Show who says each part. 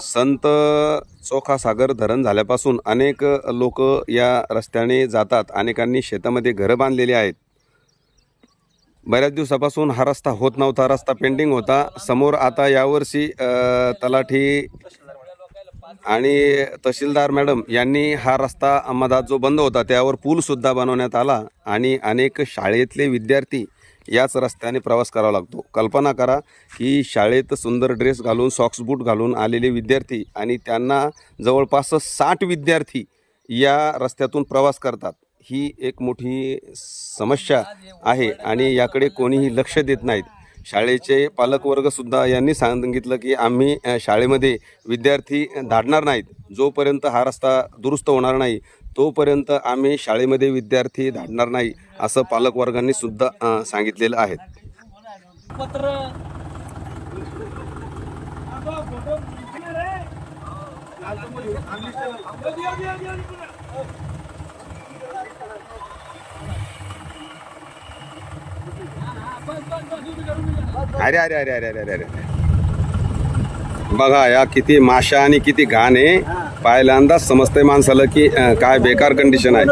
Speaker 1: संत चोखा सागर धरण झाल्यापासून अनेक लोक या रस्त्याने जातात. अनेकांनी शेतामध्ये घरं बांधलेली आहेत. बऱ्याच दिवसापासून हा रस्ता होत नव्हता. रस्ता पेंडिंग होता. समोर आता यावर्षी तलाठी आणि तहसीलदार मॅडम यांनी हा रस्ता मधात जो बंद होता त्यावर पूलसुद्धा बनवण्यात आला आणि अनेक शाळेतले विद्यार्थी याच रस्त्याने प्रवास करावा लागतो. कल्पना करा की शाळेत सुंदर ड्रेस घालून सॉक्स बूट घालून आलेले विद्यार्थी आणि त्यांना जवळपास साठ विद्यार्थी या रस्त्यातून प्रवास करतात. ही एक मोठी समस्या आहे आणि याकडे कोणीही लक्ष देत नाहीत. शाळेचे पालकवर्गसुद्धा यांनी सांगितलं की आम्ही शाळेमध्ये विद्यार्थी धाडणार नाहीत. जोपर्यंत हा रस्ता दुरुस्त होणार नाही तोपर्यंत आम्ही शाळेमध्ये विद्यार्थी धाडणार नाही असं पालकवर्गांनी सुद्धा सांगितलेलं आहे. अरे अरे अरे अरे अरे अरे अरे. बघा या किती माशा आणि किती घाण आहे. पाहिल्यांदा समजते माणसाला की काय बेकार कंडिशन आहे.